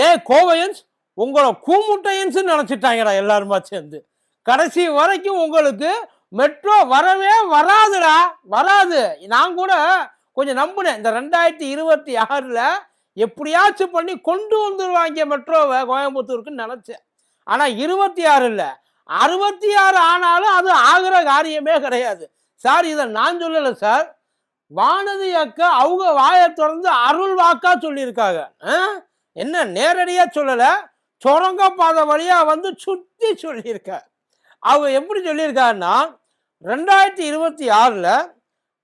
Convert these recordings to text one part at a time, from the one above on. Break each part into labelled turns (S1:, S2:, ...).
S1: ஏ கோவையன்ஸ்? உங்களை கூமுட்டையன்ஸ் நினைச்சிட்டாங்கடா எல்லாருமா சேர்ந்து. கடைசி வரைக்கும் உங்களுக்கு மெட்ரோ வரவே வராதுடா. வராது. நான் கூட கொஞ்சம் நம்பினேன். இந்த ரெண்டாயிரத்தி இருபத்தி ஆறில் எப்படியாச்சும் பண்ணி கொண்டு வந்துடுவாங்க மெட்ரோவை கோயம்புத்தூருக்குன்னு நினச்சேன். ஆனால் இருபத்தி ஆறு இல்லை அறுபத்தி ஆறு ஆனாலும் அது ஆகிற காரியமே கிடையாது. சார் இதை நான் சொல்லலை சார். வானதி அக்கா அவங்க வாயை திறந்து அருள் வாக்கா சொல்லியிருக்காங்க. ஆ? என்ன நேரடியாக சொல்லலை? சுரங்கப்பாதை வழியாக வந்து சுற்றி சொல்லியிருக்கார் அவங்க எப்படி சொல்லியிருக்காருன்னா ரெண்டாயிரத்தி இருபத்தி ஆறில்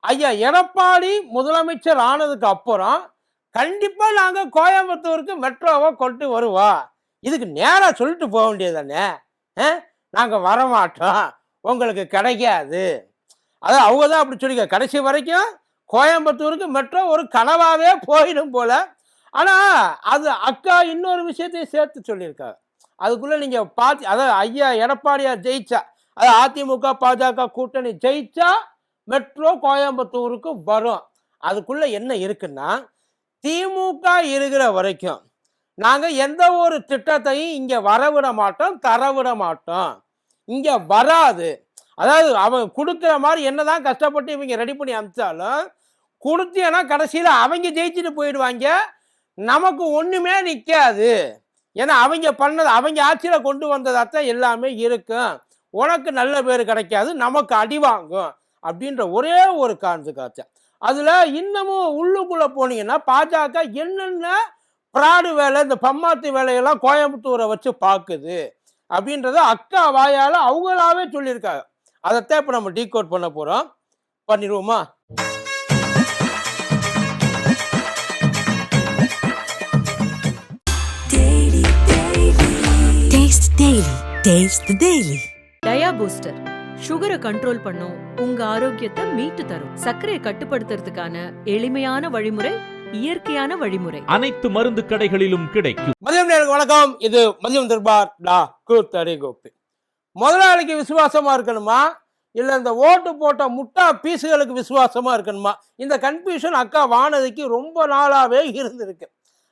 S1: ஐயா எடப்பாடி முதலமைச்சர் ஆனதுக்கு அப்புறம் கண்டிப்பாக நாங்கள் கோயம்புத்தூருக்கு மெட்ரோவை கொண்டு வருவோம் இதுக்கு நேராக சொல்லிட்டு போக வேண்டியது தானே நாங்கள் வரமாட்டோம். உங்களுக்கு கிடைக்காது. அது அவங்க தான் அப்படி சொல்லிக்க கடைசி வரைக்கும் கோயம்புத்தூருக்கு மெட்ரோ ஒரு கனவாகவே போயிடும் போல் ஆனால் அது அக்கா இன்னொரு விஷயத்தையும் சேர்த்து சொல்லியிருக்காங்க. அதுக்குள்ளே நீங்கள் பார்த்து அதாவது ஐயா எடப்பாடியார் ஜெயிச்சா அது அதிமுக பாஜக கூட்டணி ஜெயிச்சா மெட்ரோ கோயம்புத்தூருக்கு வரும். அதுக்குள்ளே என்ன இருக்குன்னா திமுக இருக்கிற வரைக்கும் நாங்கள் எந்த ஒரு திட்டத்தையும் இங்கே வரவிட மாட்டோம் தரவிட மாட்டோம். இங்கே வராது. அதாவது அவன் கொடுக்குற மாதிரி என்னதான் கஷ்டப்பட்டு இவங்க ரெடி பண்ணி அனுப்பிச்சாலும் கொடுத்தேன்னா கடைசியில் அவங்க ஜெயிச்சுட்டு போயிடுவாங்க. நமக்கு ஒன்றுமே நிற்காது ஏன்னா அவங்க பண்ணது அவங்க ஆட்சியில் கொண்டு வந்ததாகத்தான் எல்லாமே இருக்கும். உனக்கு நல்ல பேர் கிடைக்காது நமக்கு அடி வாங்கும் அப்படின்ற ஒரே ஒரு காரணத்துக்காக அதில் இன்னமும் உள்ளுக்குள்ளே போனீங்கன்னா பாஜக என்னென்ன பிராடு வேலை இந்த பம்மாத்து வேலையெல்லாம் கோயம்புத்தூரை வச்சு பார்க்குது அப்படின்றத அக்கா வாயால் அவங்களாவே சொல்லியிருக்காங்க. அதைத்தான் இப்போ நம்ம டீகோட் பண்ண போகிறோம் பண்ணிடுவோமா?
S2: Taste the Daily.
S3: Dia booster சுகரை கண்ட்ரோல் பண்ணும் உங்க ஆரோக்கியத்தை மீட்டு தரும். சர்க்கரையை கட்டுப்படுத்துறதுக்கான எளிமையான வழிமுறை இயற்கையான வழிமுறை.
S4: அனைத்து மருந்து கடைகளிலும் கிடைக்கும்.
S1: மதியம் நேருக்கு வணக்கம். இது மதியம் தர்பார் டா. கூத்தடி கோப்பி முதலாளிக்கு விசுவாசமா இருக்கணுமா? இல்லை இந்த ஓட்டு போட்ட முட்டா பீஸுகளுக்கு விசுவாசமா இருக்கணுமா? இந்த கன்ஃபியூஷன் அக்கா வானதிக்கு ரொம்ப நாளாவே இருந்திருக்கு.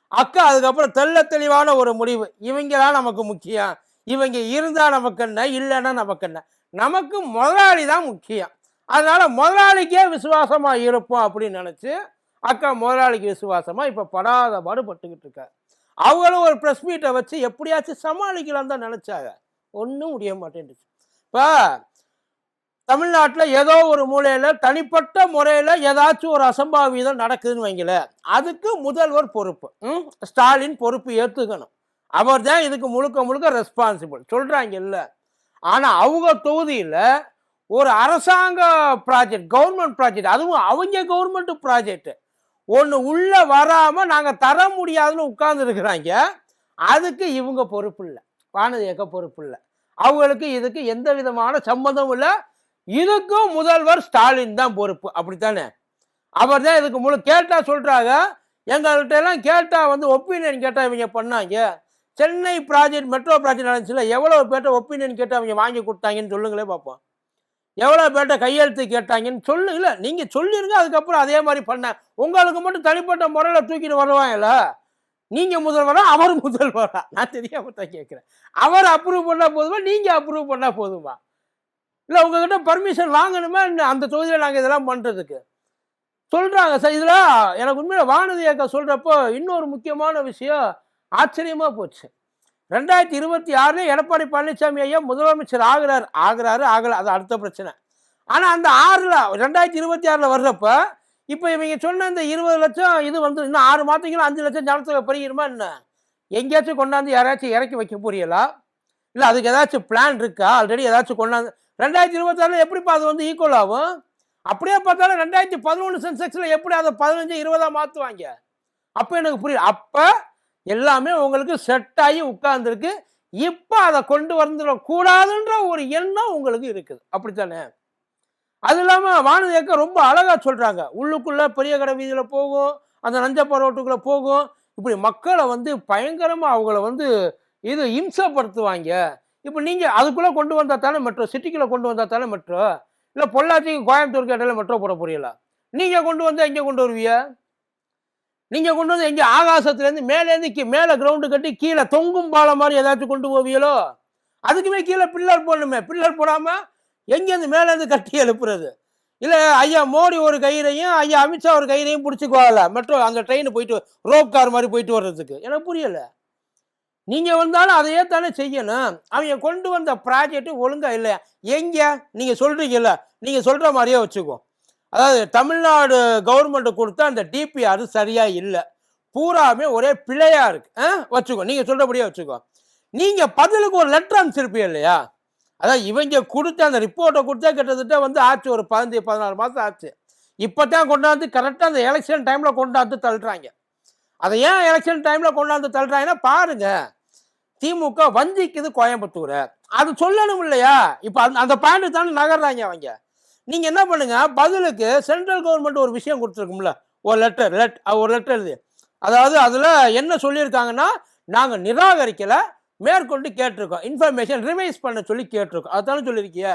S1: அக்கா அதுக்கப்புறம் தெள்ள தெளிவான ஒரு முடிவு. இவங்க தான் நமக்கு முக்கியம். இவங்க இருந்தா நமக்கு என்ன இல்லைன்னா நமக்கு என்ன? நமக்கு முதலாளி தான் முக்கியம். அதனால முதலாளிக்கே விசுவாசமா இருப்போம் அப்படின்னு நினைச்சு அக்கா முதலாளிக்கு விசுவாசமா இப்ப படாத பாடுபட்டுக்கிட்டு இருக்காரு. அவங்களும் ஒரு ப்ரெஸ் மீட்டை வச்சு எப்படியாச்சும் சமாளிக்கலாம் தான் நினச்சாங்க. ஒன்றும் முடிய மாட்டேன்டுச்சு இப்போ தமிழ்நாட்டில் ஏதோ ஒரு மூலையில் தனிப்பட்ட முறையில் ஏதாச்சும் ஒரு அசம்பாவிதம் நடக்குதுன்னு வைங்களேன். அதுக்கு முதல்வர் பொறுப்பு. ஸ்டாலின் பொறுப்பு ஏற்றுக்கணும் அவர் தான் இதுக்கு முழுக்க முழுக்க ரெஸ்பான்சிபிள் சொல்கிறாங்க இல்லை. ஆனால் அவங்க தொகுதியில் ஒரு அரசாங்க ப்ராஜெக்ட் கவர்மெண்ட் ப்ராஜெக்ட் அதுவும் அவங்க கவர்மெண்ட் ப்ராஜெக்ட் ஒன்று உள்ளே வராமல் நாங்கள் தர முடியாதுன்னு உட்கார்ந்துருக்குறாங்க அதுக்கு இவங்க பொறுப்பு இல்லை. வானதி இயக்க பொறுப்பு இல்லை. அவங்களுக்கு இதுக்கு எந்த விதமான சம்மந்தமும் இல்லை. இதுக்கும் முதல்வர் ஸ்டாலின் தான் பொறுப்பு. அப்படித்தானே? அவர் தான் இதுக்கு முழு கேட்டால் சொல்கிறாங்க எங்கள்கிட்ட எல்லாம் கேட்டால் வந்து ஒப்பீனியன் கேட்டால் இவங்க பண்ணாங்க. சென்னை ப்ராஜெக்ட் மெட்ரோ ப்ராஜெக்ட் நடந்துச்சுல எவ்வளோ பேர்ட்ட ஒப்பீனியன் கேட்டு அவங்க வாங்கி கொடுத்தாங்கன்னு சொல்லுங்களே பார்ப்போம் எவ்வளோ பேர்ட்ட கையெழுத்து கேட்டாங்கன்னு சொல்லு இல்லை நீங்கள் சொல்லிடுங்க அதுக்கப்புறம் அதே மாதிரி பண்ண. உங்களுக்கு மட்டும் தனிப்பட்ட முறையில் தூக்கிட்டு வருவாங்கல்ல? நீங்கள் முதல்வரா அவர் முதல்வரா? நான் தெரியாம தான் கேட்குறேன் அவர் அப்ரூவ் பண்ணால் போதுமா நீங்கள் அப்ரூவ் பண்ணால் போதுமா? இல்லை உங்ககிட்ட பர்மிஷன் வாங்கணுமா? அந்த தொகுதியில் நாங்கள் இதெல்லாம் பண்ணுறதுக்கு சொல்கிறாங்க சார் இதில் எனக்கு உண்மையில் வானதி அக்கா சொல்கிறப்போ இன்னொரு முக்கியமான விஷயம் ஆச்சரியமாக போச்சு. ரெண்டாயிரத்தி இருபத்தி ஆறுலேயே எடப்பாடி பழனிசாமி ஐயா முதலமைச்சர் ஆகிறார் ஆகிறாரு ஆகலை அது அடுத்த பிரச்சனை. ஆனால் அந்த ஆறில் ரெண்டாயிரத்தி இருபத்தி ஆறில் வர்றப்போ இப்போ இவங்க சொன்ன இந்த இருபது லட்சம் இது வந்து இன்னும் ஆறு மாதங்களும் அஞ்சு லட்சம் ஜனத்தொகை பெருகிருமா என்ன? எங்கேயாச்சும் கொண்டாந்து யாராச்சும் இறக்கி வைக்க போறீங்களா? இல்லை அதுக்கு ஏதாச்சும் பிளான் இருக்கா? ஆல்ரெடி ஏதாச்சும் கொண்டாந்து ரெண்டாயிரத்தி இருபத்தாறில் எப்படிப்பா அது வந்து ஈக்குவல் ஆகும்? அப்படியே பார்த்தாலும் ரெண்டாயிரத்தி பதினொன்று சென்செக்ஸில் எப்படி அதை பதினஞ்சு இருபதாக மாற்றுவாங்க அப்போ எனக்கு புரியல அப்போ எல்லாமே உங்களுக்கு செட் ஆகி உட்கார்ந்துருக்கு. இப்போ அதை கொண்டு வந்துடக்கூடாதுன்ற ஒரு எண்ணம் உங்களுக்கு இருக்குது. அப்படித்தானே? அது இல்லாமல் வானதியக்கா ரொம்ப அழகாக சொல்கிறாங்க உள்ளுக்குள்ளே பெரிய கடை வீதியில் போகும் அந்த நஞ்சப்பரோட்டுக்குள்ளே போகும். இப்படி மக்களை வந்து பயங்கரமாக அவங்கள வந்து இது இம்சப்படுத்துவாங்க. இப்போ நீங்கள் அதுக்குள்ளே கொண்டு வந்தால் தானே மெட்ரோ சிட்டிக்குள்ளே கொண்டு வந்தால் தானே மெட்ரோ இல்லை பொள்ளாச்சிக்கு கோயம்புத்தூருக்கு இடையில மெட்ரோ போட புரியல நீங்கள் கொண்டு வந்து எங்கே கொண்டு வருவிய நீங்கள் கொண்டு வந்து எங்கே ஆகாசத்துலேருந்து மேலேருந்து கீ- மேலே கிரவுண்டு கட்டி கீழே தொங்கும் பாலம் மாதிரி ஏதாச்சும் கொண்டு போவீங்களோ? அதுக்குமே கீழே பில்லர் போடணுமே. பில்லர் போடாமல் எங்கேருந்து மேலேருந்து கட்டி எழுப்புறது? இல்லை ஐயா மோடி ஒரு கயிறையும் ஐயா அமித்ஷா ஒரு கயிறையும் பிடிச்சிக்குவாங்கல்ல மெட்ரோ அந்த ட்ரெயின் போயிட்டு ரோப் கார் மாதிரி போயிட்டு வர்றதுக்கு. எனக்கு புரியல. நீங்கள் வந்தாலும் அதையே தானே செய்யணும். அவங்க கொண்டு வந்த ப்ராஜெக்ட் ஒழுங்காக இல்லையா? எங்கே? நீங்கள் சொல்கிறீங்கல்ல நீங்கள் சொல்கிற மாதிரியே வச்சுக்கோ. அதாவது தமிழ்நாடு கவர்மெண்ட் கொடுத்த அந்த டிபிஆர் சரியா இல்லை. பூராமே ஒரே பிழையா இருக்கு. ஆ? வச்சுக்கோ நீங்க சொல்றபடியே வச்சுக்கோ. நீங்க பதிலுக்கு ஒரு லெட்டர் அனுப்பிச்சிருப்பீங்க இல்லையா? அதான் இவங்க கொடுத்த அந்த ரிப்போர்ட்டை கொடுத்தா கிட்டத்தட்ட வந்து ஆச்சு ஒரு பதினஞ்சு பதினாறு மாதம் ஆச்சு. இப்போ தான் கொண்டாந்து கரெக்டாக அந்த எலெக்ஷன் டைமில் கொண்டாந்து தள்ளுறாங்க. அதை ஏன் எலெக்ஷன் டைமில் கொண்டாந்து தள்ளுறாங்கன்னா பாருங்க. திமுக வஞ்சிக்குது கோயம்புத்தூரை. அது சொல்லணும் இல்லையா? இப்போ அந்த அந்த பாயிண்ட் தானே நகர்றாங்க அவங்க. நீங்கள் என்ன பண்ணுங்க பதிலுக்கு சென்ட்ரல் கவர்மெண்ட் ஒரு விஷயம் கொடுத்துருக்கும்ல ஒரு லெட்டர் லெட் ஒரு லெட்டர் எழுதி. அதாவது அதில் என்ன சொல்லியிருக்காங்கன்னா நாங்கள் நிராகரிக்கலை மேற்கொண்டு கேட்டிருக்கோம். இன்ஃபர்மேஷன் ரிவைஸ் பண்ண சொல்லி கேட்டிருக்கோம். அதுதானே சொல்லியிருக்கிய?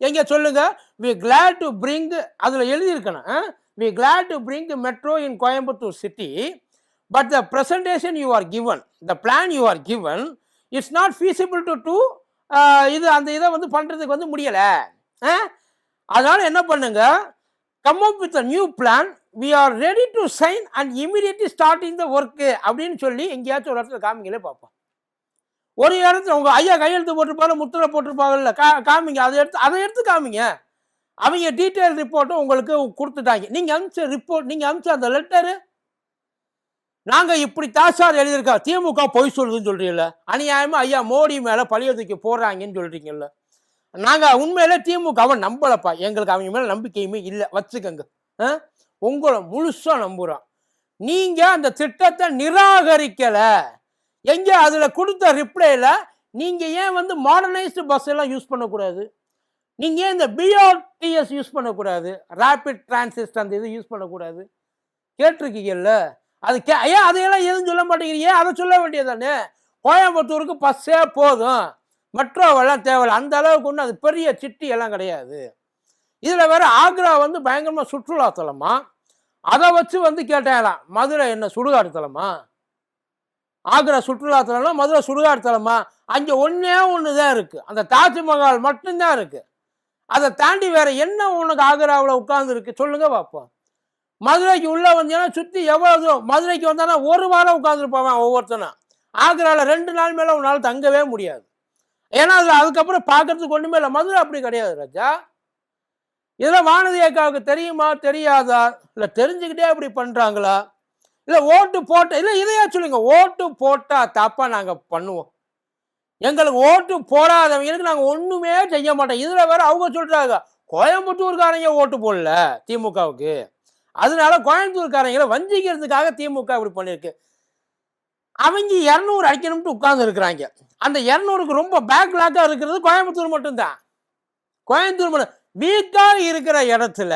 S1: எங்க சொல்லுங்க வி கிளாட் டு பிரிங் அதில் எழுதியிருக்கணும் we glad to bring metro in Coimbatore city but the presentation you are given the plan you are given it's not feasible to do இது அந்த இதை வந்து பண்ணுறதுக்கு வந்து முடியலை அதனால என்ன பண்ணுங்க? Come up with a new plan we are ready to sign and immediately starting the work அப்படின்னு சொல்லி எங்கேயாச்சும் ஒரு இடத்துல காமிங்களே பார்ப்போம். ஒரு இடத்துல உங்கள் ஐயா கையெழுத்து போட்டிருப்பாங்க முத்திரை போட்டிருப்பாங்கல்ல கா காமிங்க. அதை எடுத்து அதை எடுத்து காமிங்க. அவங்க டீட்டெயில் ரிப்போர்ட்டும் உங்களுக்கு கொடுத்துட்டாங்க. நீங்கள் அனுப்பிச்ச ரிப்போர்ட் நீங்கள் அனுப்பிச்ச அந்த லெட்டரு நாங்கள் இப்படி தாசார் எழுதியிருக்கா திமுக பொய் சொல்லுதுன்னு சொல்கிறீங்கள அநியாயமாக ஐயா மோடி மேலே பழிய தூக்கி போடுறாங்கன்னு சொல்றீங்கல்ல. நாங்க திமுக அவன் நம்பலப்பா. எங்களுக்கு அவங்க மேல நம்பிக்கையுமே இல்லை. வச்சுக்கோங்க. ஆ? உங்களை முழுசா நம்புறோம். நீங்க அந்த திட்டத்தை நிராகரிக்கல. எங்க அதுல கொடுத்த ரிப்ளைல நீங்க ஏன் வந்து மாடர்னைஸ்டு பஸ் எல்லாம் யூஸ் பண்ணக்கூடாது? நீங்க ஏன் இந்த பிஆர்டிஎஸ் யூஸ் பண்ணக்கூடாது? ரேபிட் டிரான்சிஸ்ட் அந்த இது யூஸ் பண்ணக்கூடாது? கேட்டிருக்கீங்கல்ல? அது கே ஏன் அதையெல்லாம் எதுவும் சொல்ல மாட்டேங்கிறீங்க? ஏன் அதை சொல்ல வேண்டியதானே கோயம்புத்தூருக்கு பஸ்ஸே போதும். மெட்ரோவெல்லாம் தேவையில்ல. அந்த அளவுக்கு ஒன்றும் அது பெரிய சிட்டி எல்லாம் கிடையாது. இதில் வேறு ஆக்ரா வந்து பயங்கரமாக சுற்றுலா தலமா? அதை வச்சு வந்து கேட்டாங்களாம் மதுரை என்ன சுடுகாடு தலமா? ஆக்ரா சுற்றுலா தலம்னா மதுரை சுடுகாடு தலமா? அங்கே ஒன்றே ஒன்று தான் இருக்குது அந்த தாஜ்மஹால் மட்டும்தான் இருக்குது அதை தாண்டி வேறு என்ன உனக்கு ஆக்ராவில் உட்காந்துருக்கு சொல்லுங்கள் பார்ப்போம். மதுரைக்கு உள்ளே வந்தீங்கன்னா சுற்றி எவ்வளோ தூரம்? மதுரைக்கு வந்தானா ஒரு வாரம் உட்காந்துருப்பான் ஒவ்வொருத்தனும் ஆக்ராவில் ரெண்டு நாள் மேலே உன்னால் தங்கவே முடியாது. ஏன்னா அதில் அதுக்கப்புறம் பார்க்கறதுக்கு ஒன்றுமே இல்லை. மதுரை அப்படி கிடையாது ராஜா. இதெல்லாம் வானதி அக்காவுக்கு தெரியுமா? தெரியாதா? இல்லை தெரிஞ்சுக்கிட்டே அப்படி பண்ணுறாங்களா இல்லை ஓட்டு போட்ட இல்லை இதையா சொல்லுங்க. ஓட்டு போட்டால் தப்பாக நாங்கள் பண்ணுவோம். எங்களுக்கு ஓட்டு போடாதவங்களுக்கு நாங்கள் ஒன்றுமே செய்ய மாட்டோம். இதில் வேற அவங்க சொல்கிறாங்க கோயம்புத்தூர்காரங்க ஓட்டு போடல திமுகவுக்கு. அதனால கோயம்புத்தூர்காரங்களை வஞ்சிக்கிறதுக்காக திமுக இப்படி பண்ணியிருக்கு. அவங்க இரநூறு அடிக்கணும்ட்டு உட்கார்ந்து இருக்கிறாங்க. அந்த இரநூறுக்கு ரொம்ப பேக்லாக்காக இருக்கிறது கோயம்புத்தூர் மட்டும்தான். கோயம்புத்தூர் மட்டும் வீக்காக இருக்கிற இடத்துல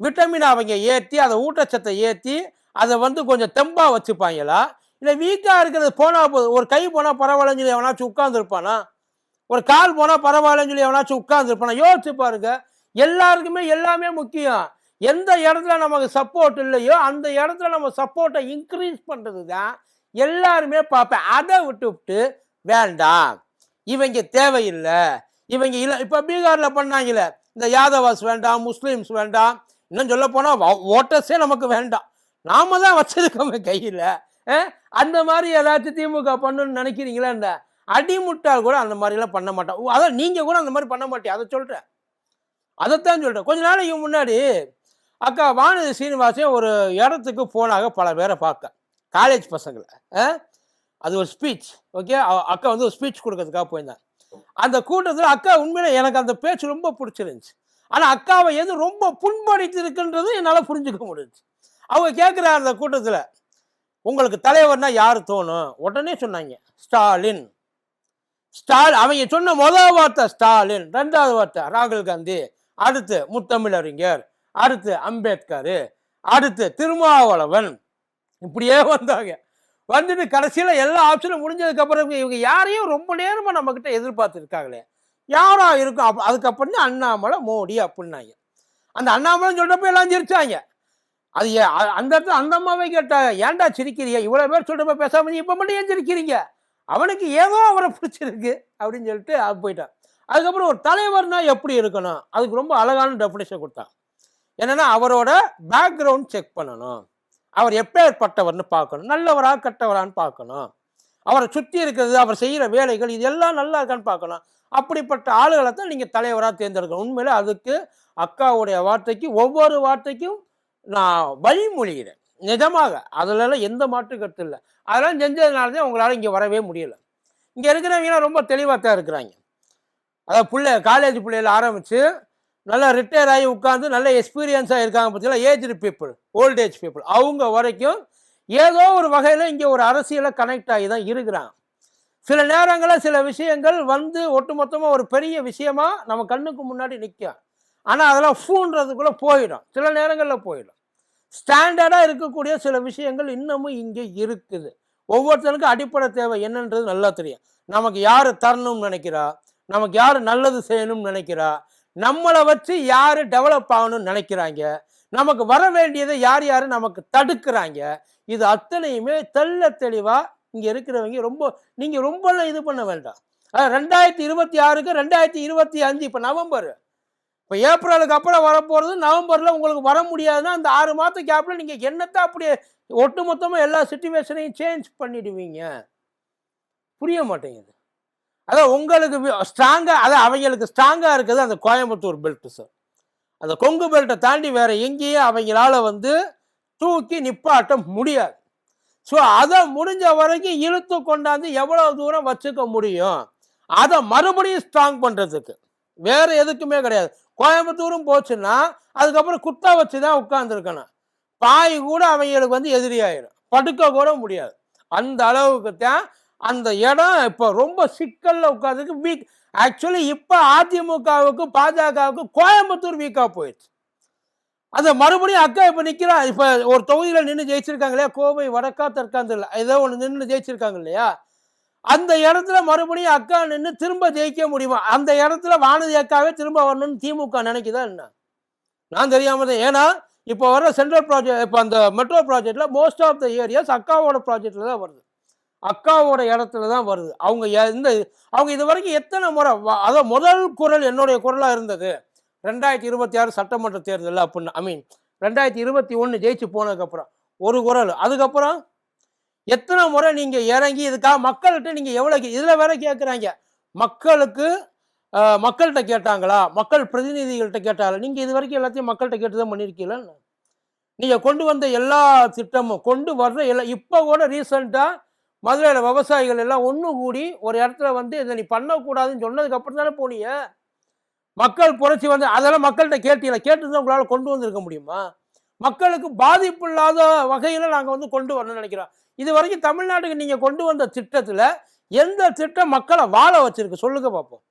S1: விட்டமின் அவங்க ஏற்றி அதை ஊட்டச்சத்தை ஏற்றி அதை வந்து கொஞ்சம் தெம்பாக வச்சுப்பாங்களா? இல்லை வீக்காக இருக்கிறது போனால் போதும் ஒரு கை போனால் பரவாயில்லன்னு சொல்லி எவனாச்சும் உட்காந்துருப்பானா ஒரு கால் போனால் பரவாயில்லன்னு சொல்லி எவனாச்சும் உட்காந்துருப்பானா யோசிச்சு பாருங்க. எல்லாருக்குமே எல்லாமே முக்கியம். எந்த இடத்துல நமக்கு சப்போர்ட் இல்லையோ அந்த இடத்துல நம்ம சப்போர்ட்டை இன்க்ரீஸ் பண்ணுறது தான் எல்லாருமே பார்ப்பேன். அதை விட்டு விட்டு வேண்டாம். இவங்க தேவையில்லை. இவங்க இல்லை இப்போ பீகாரில் பண்ணாங்கல்ல. இந்த யாதவாஸ் வேண்டாம் முஸ்லீம்ஸ் வேண்டாம். இன்னும் சொல்ல போனால் ஓட்டர்ஸே நமக்கு வேண்டாம். நாம தான் வச்சிருக்கோமே கையில். அந்த மாதிரி ஏதாச்சும் திமுக பண்ணணும்னு நினைக்கிறீங்களா இந்த அடிமுட்டால் கூட அந்த மாதிரிலாம் பண்ண மாட்டோம் அதான் நீங்கள் கூட அந்த மாதிரி பண்ண மாட்டேன் அதை சொல்கிறேன் அதைத்தான் சொல்கிறேன் கொஞ்ச நாளைக்கு முன்னாடி அக்கா வானதி சீனிவாசன் ஒரு இடத்துக்கு போனாங்க பல பேரை பார்க்க. காலேஜ் பசங்களை. ஆ? அது ஒரு ஸ்பீச் ஓகே அக்கா வந்து ஒரு ஸ்பீச் கொடுக்கறதுக்காக போயிருந்தாங்க. அந்த கூட்டத்தில் அக்கா உண்மையில எனக்கு அந்த பேச்சு ரொம்ப பிடிச்சிருந்துச்சு. ஆனால் அக்காவை எது ரொம்ப புண்படுத்தி இருக்குன்றது என்னால் புரிஞ்சுக்க முடிஞ்சுச்சு. அவங்க கேட்குற அந்த கூட்டத்தில் உங்களுக்கு தலைவர்னா யார் தோணும்? உடனே சொன்னாங்க ஸ்டாலின். ஸ்டால் அவங்க சொன்ன முதல் வார்த்தை ஸ்டாலின் ரெண்டாவது வார்த்தை ராகுல் காந்தி அடுத்து முத்தமிழறிஞர் அடுத்து அம்பேத்கர் அடுத்து திருமாவளவன். இப்படியே வந்தாங்க. வந்துட்டு கடைசியில் எல்லா ஆப்ஷனும் முடிஞ்சதுக்கப்புறம் இவங்க யாரையும் ரொம்ப நேரமாக நம்மக்கிட்ட எதிர்பார்த்துருக்காங்களே. யாரா இருக்கும்? அப் அதுக்கப்புறம் தான் அண்ணாமலை மோடி அப்படின்னாங்க. அந்த அண்ணாமலை சொல்கிறப்ப எல்லாம் சிரிச்சாங்க. அது அந்த இடத்துல அந்த அம்மாவே கேட்டாங்க ஏன்டா சிரிக்கிறீங்க? இவ்வளோ பேர் சொல்லிட்டு பேசாமல் இப்போ மட்டும் ஏன் சிரிக்கிறீங்க? அவனுக்கு ஏதோ அவரை பிடிச்சிருக்கு அப்படின்னு சொல்லிட்டு அது போயிட்டான் அதுக்கப்புறம் ஒரு தலைவர்னா எப்படி இருக்கணும்? அதுக்கு ரொம்ப அழகான டெஃபினேஷன் கொடுத்தான் என்னென்னா அவரோட பேக்ரவுண்ட் செக் பண்ணணும். அவர் எப்பேற்பட்டவர்னு பார்க்கணும். நல்லவரா கெட்டவரான்னு பார்க்கணும். அவரை சுற்றி இருக்கிறது அவர் செய்கிற வேலைகள் இது எல்லாம் நல்லா இருக்கான்னு பார்க்கணும். அப்படிப்பட்ட ஆளுகளை தான் நீங்கள் தலைவராக தேர்ந்தெடுக்கணும். உண்மையில் அதுக்கு அக்காவுடைய வார்த்தைக்கு ஒவ்வொரு வார்த்தைக்கும் நான் வழிமொழிகிறேன். நிஜமாக அதுலலாம் எந்த மாற்று கருத்து இல்லை. அதெல்லாம் செஞ்சதுனால தான் உங்களால் இங்கே வரவே முடியலை. இங்கே இருக்கிறவங்களாம் ரொம்ப தெளிவாக தான் இருக்கிறாங்க. அதாவது பிள்ளை காலேஜ் பிள்ளைகள் ஆரம்பித்து நல்லா ரிட்டையர் ஆகி உட்காந்து நல்ல எக்ஸ்பீரியன்ஸாக இருக்காங்க பார்த்தீங்களா aged people old age people அவங்க வரைக்கும் ஏதோ ஒரு வகையில் இங்கே ஒரு அரசியலை கனெக்ட் ஆகி தான் இருக்கிறாங்க. சில நேரங்களில் சில விஷயங்கள் வந்து ஒட்டுமொத்தமாக ஒரு பெரிய விஷயமா நம்ம கண்ணுக்கு முன்னாடி நிற்கும் ஆனால் அதெல்லாம் ஃபூன்றதுக்குள்ளே போயிடும். சில நேரங்களில் போயிடும். ஸ்டாண்டர்டாக இருக்கக்கூடிய சில விஷயங்கள் இன்னமும் இங்கே இருக்குது. ஒவ்வொருத்தருக்கும் அடிப்படை தேவை என்னன்றது நல்லா தெரியும். நமக்கு யார் தரணும்னு நினைக்கிறா? நமக்கு யார் நல்லது செய்யணும்னு நினைக்கிறா? நம்மளை வச்சு யார் டெவலப் ஆகணும்னு நினைக்கிறாங்க? நமக்கு வர வேண்டியதை யார் யார் நமக்கு தடுக்கிறாங்க? இது அத்தனையுமே தெள்ள தெளிவாக இங்கே இருக்கிறவங்க ரொம்ப நீங்கள் ரொம்பலாம் இது பண்ண வேண்டாம். ரெண்டாயிரத்தி இருபத்தி ஆறுக்கு ரெண்டாயிரத்தி இருபத்தி அஞ்சு இப்போ நவம்பர். இப்போ ஏப்ரலுக்கு அப்புறம் வரப்போகிறது நவம்பரில் உங்களுக்கு வர முடியாதுன்னா அந்த ஆறு மாத கேப்பில் நீங்கள் என்னத்தை அப்படியே ஒட்டுமொத்தமாக எல்லா சுச்சுவேஷனையும் சேஞ்ச் பண்ணிடுவீங்க? புரிய மாட்டேங்குது. அதான் உங்களுக்கு ஸ்ட்ராங்காக அதான் அவங்களுக்கு ஸ்ட்ராங்காக இருக்குது அந்த கோயம்புத்தூர் பெல்ட்டு சார் அந்த கொங்கு பெல்ட்டை தாண்டி வேறு எங்கேயும் அவங்களால வந்து தூக்கி நிப்பாட்ட முடியாது. ஸோ அதை முடிஞ்ச வரைக்கும் இழுத்து கொண்டாந்து எவ்வளோ தூரம் வச்சுக்க முடியும்? அதை மறுபடியும் ஸ்ட்ராங் பண்ணுறதுக்கு வேறு எதுக்குமே கிடையாது. கோயம்புத்தூரும் போச்சுன்னா அதுக்கப்புறம் குத்தா வச்சு தான் உட்காந்துருக்கணும் பாய் கூட அவங்களுக்கு வந்து எதிரியாயிரும் படுக்க கூட முடியாது. அந்த அளவுக்கு தான் அந்த இடம் இப்போ ரொம்ப சிக்கலில் உட்காந்துக்கு வீக் ஆக்சுவலி இப்போ அதிமுகவுக்கும் பாஜகவுக்கும் கோயம்புத்தூர் வீக்காக போயிடுச்சு. அதை மறுபடியும் அக்கா இப்போ நிற்கிறா இப்போ ஒரு தொகுதியில் நின்று ஜெயிச்சிருக்காங்க இல்லையா கோவை வடக்கா தெற்காந்தில். ஏதோ ஒன்று நின்று ஜெயிச்சிருக்காங்க இல்லையா? அந்த இடத்துல மறுபடியும் அக்கா நின்று திரும்ப ஜெயிக்க முடியுமா? அந்த இடத்துல வானதி அக்காவே திரும்ப வரணும்னு திமுக நினைக்குதா என்ன? நான் தெரியாமல் தான். ஏன்னா இப்போ வர சென்ட்ரல் ப்ராஜெக்ட் இப்போ அந்த மெட்ரோ ப்ராஜெக்டில் மோஸ்ட் ஆஃப் த ஏரியாஸ் அக்காவோட ப்ராஜெக்டில் தான் வருது. அக்காவோட இடத்துல தான் வருது. அவங்க இந்த அவங்க இது வரைக்கும் எத்தனை முறை அதான் முதல் குரல் என்னுடைய குரலாக இருந்தது. ரெண்டாயிரத்தி இருபத்தி ஆறு சட்டமன்ற தேர்தல் அப்படின்னு ஐ மீன் ரெண்டாயிரத்தி இருபத்தி ஒன்று ஜெயிச்சு போனதுக்கப்புறம் ஒரு குரல். அதுக்கப்புறம் எத்தனை முறை நீங்கள் இறங்கி இதுக்காக மக்கள்கிட்ட நீங்கள் எவ்வளோ இதில் வேற கேட்குறாங்க. மக்களுக்கு மக்கள்கிட்ட கேட்டாங்களா? மக்கள் பிரதிநிதிகள்கிட்ட கேட்டாங்களா? நீங்கள் இது வரைக்கும் எல்லாத்தையும் மக்கள்கிட்ட கேட்டு தான் பண்ணியிருக்கீங்களா நீங்கள் கொண்டு வந்த எல்லா திட்டமும் கொண்டு வர்ற எல்லா இப்போ கூட ரீசெண்டாக மதுரையில் விவசாயிகள் எல்லாம் ஒன்று கூடி ஒரு இடத்துல வந்து இதை நீ பண்ணக்கூடாதுன்னு சொன்னதுக்கு அப்புறம் தானே போனீங்க? மக்கள் புரட்சி வந்து அதெல்லாம் மக்கள்கிட்ட கேட்டீங்க கேட்டு தான் உங்களால் கொண்டு வந்திருக்க முடியுமா? மக்களுக்கு பாதிப்பு இல்லாத வகையில் நாங்கள் வந்து கொண்டு வரணும்னு நினைக்கிறோம். இது வரைக்கும் தமிழ்நாட்டுக்கு நீங்கள் கொண்டு வந்த திட்டத்தில் எந்த திட்டம் மக்களை வாழ வச்சிருக்கு? சொல்லுங்க பார்ப்போம்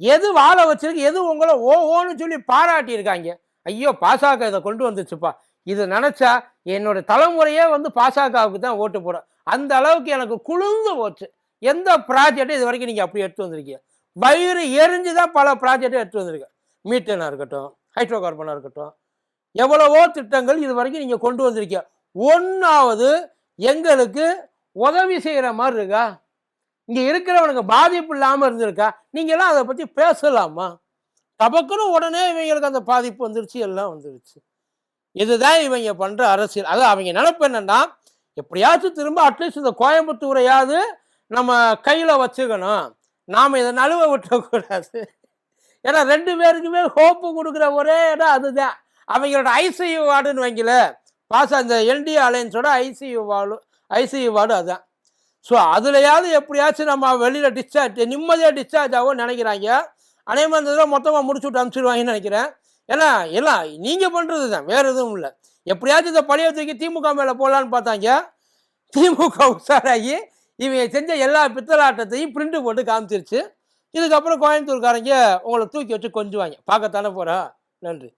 S1: எது வாழ வச்சிருக்கு? எது உங்களை ஓ ஓன்னு சொல்லி பாராட்டியிருக்காங்க. ஐயோ பாசக இதை கொண்டு வந்துச்சுப்பா. இது நினச்சா என்னோட தலைமுறையே வந்து பாசாக்காவுக்கு தான் ஓட்டு போகிறேன் அந்த அளவுக்கு எனக்கு குளிர்ந்து போச்சு. எந்த ப்ராஜெக்டும் இது வரைக்கும் நீங்கள் அப்படி எடுத்து வந்திருக்கீங்க. வயிறு எரிஞ்சு தான் பல ப்ராஜெக்டை எடுத்து வந்திருக்கேன். மீட்டனாக இருக்கட்டும் ஹைட்ரோ கார்பனாக இருக்கட்டும் எவ்வளவோ திட்டங்கள் இது வரைக்கும் நீங்கள் கொண்டு வந்திருக்கீங்க. ஒன்றாவது எங்களுக்கு உதவி செய்கிற மாதிரி இருக்கா? இங்கே இருக்கிறவனுக்கு பாதிப்பு இல்லாமல் இருந்திருக்கா? நீங்களாம் அதை பற்றி பேசலாமா? டபக்குன்னு உடனே இவங்களுக்கு அந்த பாதிப்பு வந்துருச்சு எல்லாம் வந்துருச்சு. இதுதான் இவங்க பண்ணுற அரசியல். அதான் அவங்க நினப்பு என்னென்னா எப்படியாச்சும் திரும்ப அட்லீஸ்ட் இந்த கோயம்புத்தூரையாவது நம்ம கையில் வச்சுக்கணும். நாம் இதை நழுவ விட்டக்கூடாது. ஏன்னா ரெண்டு பேருக்குமே ஹோப்பு கொடுக்குற ஒரே இடம் அதுதான். அவங்களோட ஐசியு வார்டுன்னு வைங்கள பாஸ் அந்த எல்டி அலையன்ஸோட ஐசியு வார்டு ஐசியு வார்டு அதுதான் ஸோ அதுலையாவது எப்படியாச்சும் நம்ம வெளியில் டிஸ்சார்ஜ் நிம்மதியாக டிஸ்சார்ஜ் ஆகும் நினைக்கிறாங்க. அதே மாதிரி மொத்தமாக முடிச்சு விட்டு அனுப்பிச்சிடுவாங்கன்னு நினைக்கிறேன். ஏன்னா எல்லாம் நீங்கள் பண்ணுறது தான் வேறு எதுவும் இல்லை. எப்படியாச்சும் இந்த பழைய தூக்கி திமுக மேலே போடலான்னு பார்த்தாங்க. திமுக உஷாராகி இவங்க செஞ்ச எல்லா பித்தலாட்டத்தையும் பிரிண்ட் போட்டு காமிச்சிருச்சு. இதுக்கப்புறம் கோயம்புத்தூர்காரங்க உங்களை தூக்கி வச்சு கொஞ்சுவாங்க. பார்க்கத்தானே போகிறேன் நன்றி.